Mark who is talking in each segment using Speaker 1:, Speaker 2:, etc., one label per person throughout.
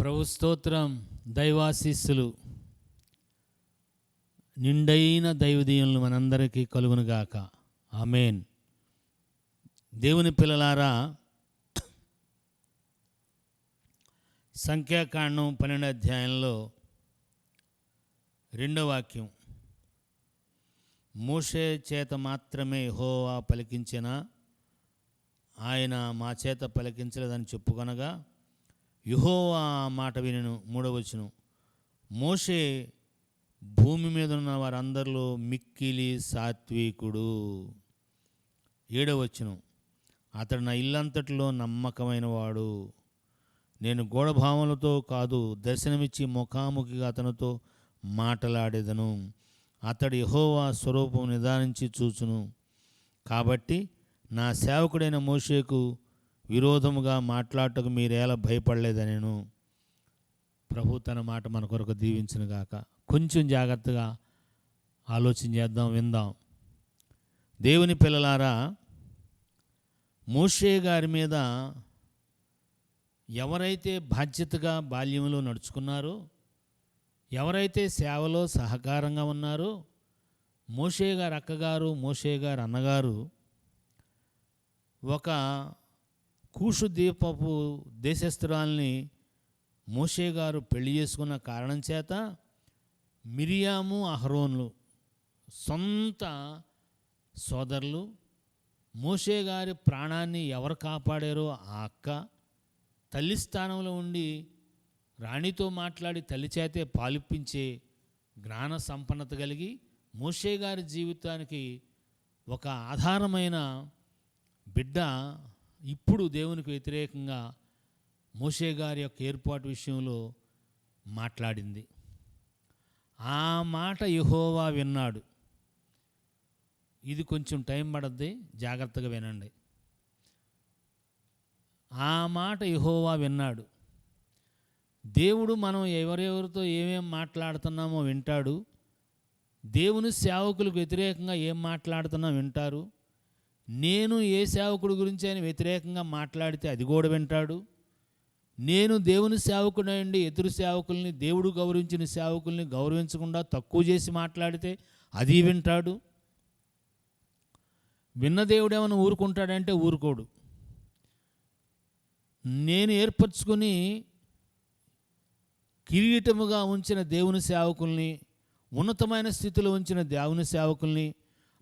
Speaker 1: ప్రభు స్తోత్రం దైవాశీస్సులు. నిండైన దైవదీయులను మనందరికీ కలుగునుగాక. ఆమెన్. దేవుని పిల్లలారా సంఖ్యాకాండం పన్నెండు అధ్యాయంలో రెండో వాక్యం. మోషే చేత మాత్రమే హోవా పలికించిన ఆయన మా చేత పలికించలేదని చెప్పుకొనగా యుహోవా ఆ మాట వినను మూడవచ్చును మోషే భూమి మీద ఉన్న వారందరిలో మిక్కిలి సాత్వికుడు. ఏడవచ్చును అతడు నా ఇల్లంతటిలో నమ్మకమైన వాడు. నేను గోడభావములతో కాదు దర్శనమిచ్చి ముఖాముఖిగా అతనితో మాటలాడేదను. అతడు యహోవా స్వరూపం నిదానించి చూచును. కాబట్టి నా సేవకుడైన మోషేకు విరోధముగా మాట్లాడటకు మీరేలా భయపడలేదనేను ప్రభు తన మాట మన కొరకు దీవించును గాక కొంచెం జాగ్రత్తగా ఆలోచన చేద్దాం విందాం. దేవుని పిల్లలారా మోషే గారి మీద ఎవరైతే బాధ్యతగా బాల్యంలో నడుచుకున్నారో ఎవరైతే సేవలో సహకారంగా ఉన్నారో మోషే గారు అక్కగారు మోషే గారు అన్నగారు ఒక కూషు దీపపు దేశస్థురాల్ని మోషే గారు పెళ్ళి చేసుకున్న కారణం చేత మిరియాము అహరోన్లు సొంత సోదరులు మోషే గారి ప్రాణాన్ని ఎవరు కాపాడారో ఆ అక్క తల్లి స్థానంలో ఉండి రాణితో మాట్లాడి తల్లి చేతే పాలిప్పించే జ్ఞాన సంపన్నత కలిగి మోషే గారి జీవితానికి ఒక ఆధారమైన బిడ్డ ఇప్పుడు దేవునికి వ్యతిరేకంగా మోషే గారి యొక్క ఏర్పాటు విషయంలో మాట్లాడింది. ఆ మాట యహోవా విన్నాడు. ఇది కొంచెం టైం పడద్ది జాగ్రత్తగా వినండి. ఆ మాట యహోవా విన్నాడు. దేవుడు మనం ఎవరెవరితో ఏమేం మాట్లాడుతున్నామో వింటాడు. దేవుని సేవకులకు వ్యతిరేకంగా ఏం మాట్లాడుతున్నా వింటారు. నేను ఏ సేవకుడి గురించి ఆయన వ్యతిరేకంగా మాట్లాడితే అది కూడా వింటాడు. నేను దేవుని సేవకుడండి ఎదురు సేవకుల్ని దేవుడు గౌరవించిన సేవకుల్ని గౌరవించకుండా తక్కువ చేసి మాట్లాడితే అది వింటాడు. విన్న దేవుడు ఏమైనా ఊరుకుంటాడంటే ఊరుకోడు. నేను ఏర్పరచుకుని కిరీటముగా ఉంచిన దేవుని సేవకుల్ని ఉన్నతమైన స్థితిలో ఉంచిన దేవుని సేవకుల్ని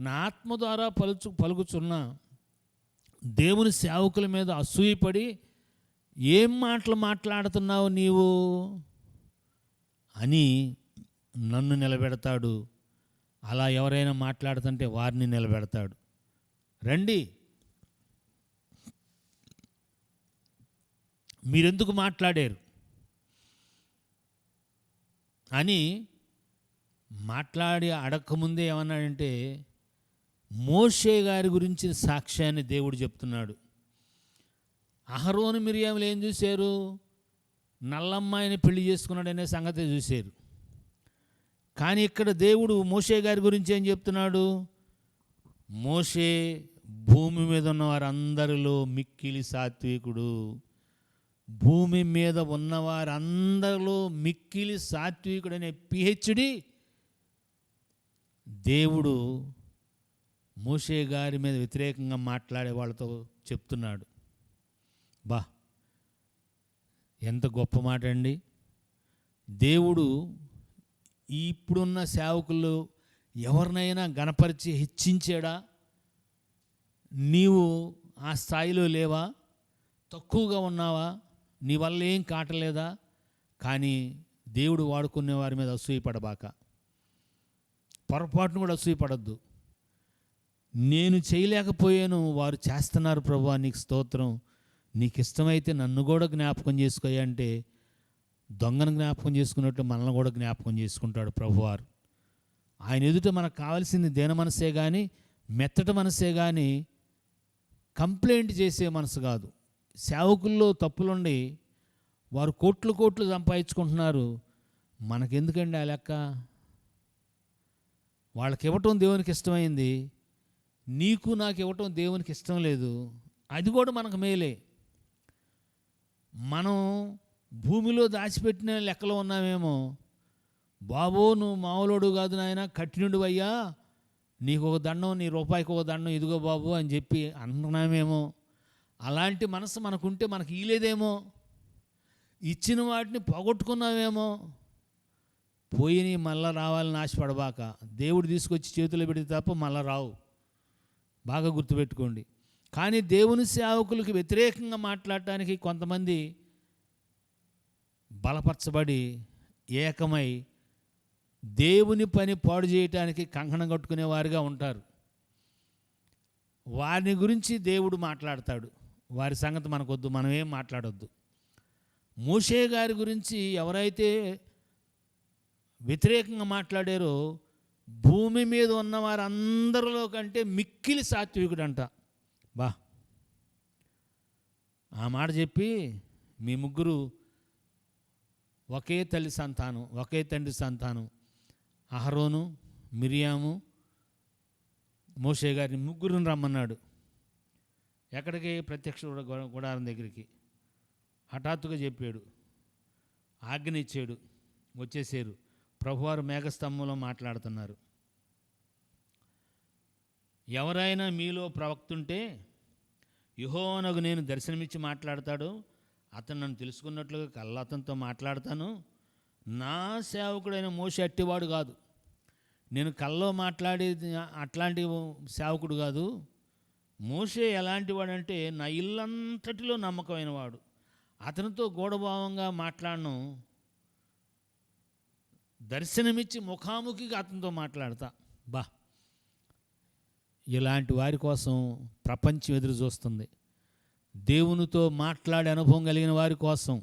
Speaker 1: నా ఆత్మ ద్వారా పలుచు పలుకుచున్న దేవుని సేవకుల మీద అసూయపడి ఏం మాటలు మాట్లాడుతున్నావు నీవు? అని నన్ను నిలబెడతాడు. అలా ఎవరైనా మాట్లాడుతుంటే వారిని నిలబెడతాడు. రండి. మీరెందుకు మాట్లాడారు? అని మాట్లాడి అడగకముందే ఏమన్నాడంటే మోషే గారి గురించి సాక్ష్యాన్ని దేవుడు చెప్తున్నాడు. అహరోను మిరియాములు ఏం చూశారు? నల్లమ్మాయిని పెళ్ళి చేసుకున్నాడనే సంగతి చూశారు. కానీ ఇక్కడ దేవుడు మోషే గారి గురించి ఏం చెప్తున్నాడు? మోషే భూమి మీద ఉన్న వారందరిలో మిక్కిలి సాత్వికుడు. భూమి మీద ఉన్నవారందరిలో మిక్కిలి సాత్వికుడు అనే పిహెచ్డి దేవుడు మోషే గారి మీద వ్యతిరేకంగా మాట్లాడే వాళ్ళతో చెప్తున్నాడు. బా ఎంత గొప్ప మాట అండి. దేవుడు ఇప్పుడున్న సేవకులు ఎవరినైనా గణపరిచి హెచ్చించాడా? నీవు ఆ స్థాయిలో లేవా? తక్కువగా ఉన్నావా? నీ వల్ల ఏం కాటలేదా? కానీ దేవుడు వాడుకునే వారి మీద అసూయపడబాక. పొరపాటును కూడా అసూయపడద్దు. నేను చేయలేకపోయాను వారు చేస్తున్నారు ప్రభు నీకు స్తోత్రం. నీకు ఇష్టమైతే నన్ను కూడా జ్ఞాపకం చేసుకోయంటే దొంగను జ్ఞాపకం చేసుకున్నట్టు మనల్ని కూడా జ్ఞాపకం చేసుకుంటాడు ప్రభువారు. ఆయన ఎదుట మనకు కావాల్సింది దేన మనసే కానీ మెత్తట మనసే కానీ కంప్లైంట్ చేసే మనసు కాదు. సేవకుల్లో తప్పులుండి వారు కోట్లు కోట్లు సంపాదించుకుంటున్నారు. మనకెందుకండి ఆ లెక్క? వాళ్ళకి ఇవ్వటం దేవునికి ఇష్టమైంది. నీకు నాకు ఇవ్వటం దేవునికి ఇష్టం లేదు. అది కూడా మనకు మేలే. మనం భూమిలో దాచిపెట్టిన లెక్కలో ఉన్నామేమో. బాబో నువ్వు మామూలోడు కాదు నాయన కఠినుడు అయ్యా నీకు ఒక దండం నీ రూపాయికి ఒక దండం ఇదిగో బాబు అని చెప్పి అంటున్నామేమో. అలాంటి మనసు మనకుంటే మనకి ఈలేదేమో ఇచ్చిన వాటిని పోగొట్టుకున్నామేమో. పోయిని మళ్ళా రావాలని ఆశపడబాక. దేవుడు తీసుకొచ్చి చేతిలో పెడితే తప్ప మళ్ళా రావు. బాగా గుర్తుపెట్టుకోండి. కానీ దేవుని సేవకులకు వ్యతిరేకంగా మాట్లాడటానికి కొంతమంది బలపరచబడి ఏకమై దేవుని పని పాడు చేయటానికి కంకణం కట్టుకునే వారిగా ఉంటారు. వారిని గురించి దేవుడు మాట్లాడతాడు. వారి సంగతి మనకొద్దు మనం ఏం మాట్లాడొద్దు. మోషే గారి గురించి ఎవరైతే వ్యతిరేకంగా మాట్లాడారో భూమి మీద ఉన్న వారందరిలో కంటే మిక్కిలి సాత్వికుడంట. బా. ఆ మాట చెప్పి మీ ముగ్గురు ఒకే తల్లి సంతానం ఒకే తండ్రి సంతానం అహరోను మిరియాము మోషే గారిని ముగ్గురుని రమ్మన్నాడు. ఎక్కడికి? ప్రత్యక్ష గుడారం దగ్గరికి. హఠాత్తుగా చెప్పాడు. ఆజ్ఞ ఇచ్చాడు వచ్చేసారు. ప్రభువారు మేఘస్తంభంలో మాట్లాడుతున్నారు. ఎవరైనా మీలో ప్రవక్తుంటే యుహోనకు నేను దర్శనమిచ్చి మాట్లాడతాడు అతను నన్ను తెలుసుకున్నట్లుగా కళ్ళ అతనితో మాట్లాడతాను. నా సేవకుడైన మోస అట్టివాడు కాదు. నేను కల్లో మాట్లాడేది అట్లాంటి సేవకుడు కాదు. మోషే ఎలాంటి వాడంటే నా ఇల్లంతటిలో నమ్మకమైన వాడు అతనితో గూఢభావంగా మాట్లాడను. దర్శనమిచ్చి ముఖాముఖిగా అతనితో మాట్లాడతా. బా. ఇలాంటి వారి కోసం ప్రపంచం ఎదురు చూస్తుంది. దేవునితో మాట్లాడే అనుభవం కలిగిన వారి కోసం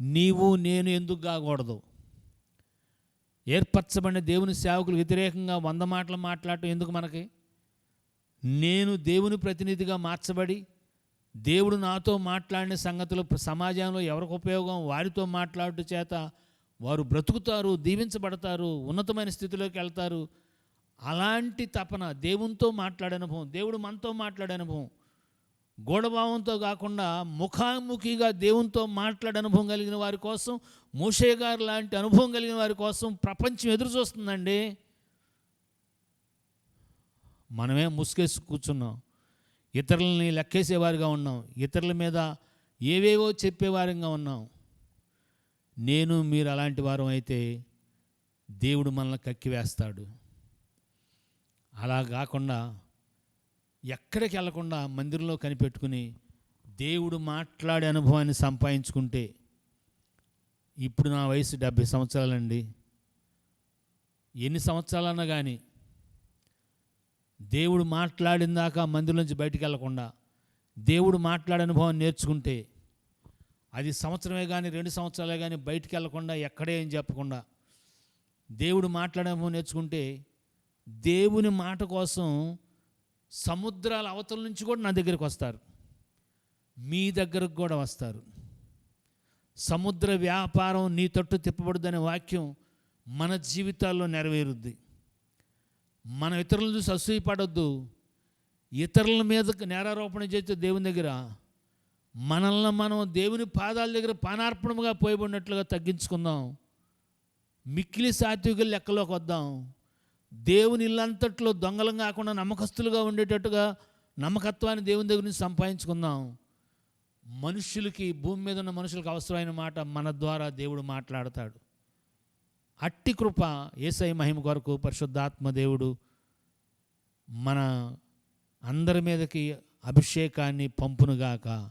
Speaker 1: నీవు నేను ఎందుకు కాకూడదు? ఏర్పరచబడిన దేవుని సేవకులు వ్యతిరేకంగా వంద మాటలు మాట్లాడటం ఎందుకు మనకి? నేను దేవుని ప్రతినిధిగా మార్చబడి దేవుడు నాతో మాట్లాడిన సంగతులు సమాజంలో ఎవరికి ఉపయోగం? వారితో మాట్లాడటం చేత వారు బ్రతుకుతారు దీవించబడతారు ఉన్నతమైన స్థితిలోకి వెళ్తారు. అలాంటి తపన దేవునితో మాట్లాడే అనుభవం దేవుడు మనతో మాట్లాడే అనుభవం గూఢభావంతో కాకుండా ముఖాముఖిగా దేవునితో మాట్లాడే అనుభవం కలిగిన వారి కోసం మోషే గారు లాంటి అనుభవం కలిగిన వారి కోసం ప్రపంచం ఎదురు చూస్తుందండి. మనమే ముసుగేసి కూర్చున్నాం. ఇతరులని లెక్కేసేవారిగా ఉన్నాం. ఇతరుల మీద ఏవేవో చెప్పేవారిగా ఉన్నాం. నేను మీరు అలాంటి వారం అయితే దేవుడు మనల్ని కక్కివేస్తాడు. అలా కాకుండా ఎక్కడికి వెళ్ళకుండా మందిరంలో కనిపెట్టుకుని దేవుడు మాట్లాడే అనుభవాన్ని సంపాదించుకుంటే ఇప్పుడు నా వయసు డెబ్భై సంవత్సరాలండి. ఎన్ని సంవత్సరాలన్నా కానీ దేవుడు మాట్లాడిన దాకా మందిరం నుంచి బయటికి వెళ్ళకుండా దేవుడు మాట్లాడే అనుభవం నేర్చుకుంటే అది సంవత్సరమే కానీ రెండు సంవత్సరాలే కానీ బయటికి వెళ్ళకుండా ఎక్కడే ఏం చెప్పకుండా దేవుడు మాట్లాడము నేర్చుకుంటే దేవుని మాట కోసం సముద్రాల అవతల నుంచి కూడా నా దగ్గరికి వస్తారు. మీ దగ్గరకు కూడా వస్తారు. సముద్ర వ్యాపారం నీ తట్టు తిప్పబడదనే వాక్యం మన జీవితాల్లో నెరవేరుద్ది. మనం ఇతరులను చూసి అసూయపడొద్దు. ఇతరుల మీద నేరారోపణ చేస్తే దేవుని దగ్గర మనల్ని మనం దేవుని పాదాల దగ్గర పానార్పణముగా పోయబడినట్లుగా తగ్గించుకుందాం. మిక్కిలి సాత్వికులు లెక్కలోకి వద్దాం. దేవుని ఇల్లంతట్లో దొంగలం కాకుండా నమ్మకస్తులుగా ఉండేటట్టుగా నమ్మకత్వాన్ని దేవుని దగ్గర నుంచి సంపాదించుకుందాం. మనుషులకి భూమి మీద ఉన్న మనుషులకు అవసరమైన మాట మన ద్వారా దేవుడు మాట్లాడతాడు. అట్టి కృప ఏసై మహిమ కొరకు పరిశుద్ధాత్మ దేవుడు మన అందరి మీదకి అభిషేకాన్ని పంపునుగాక.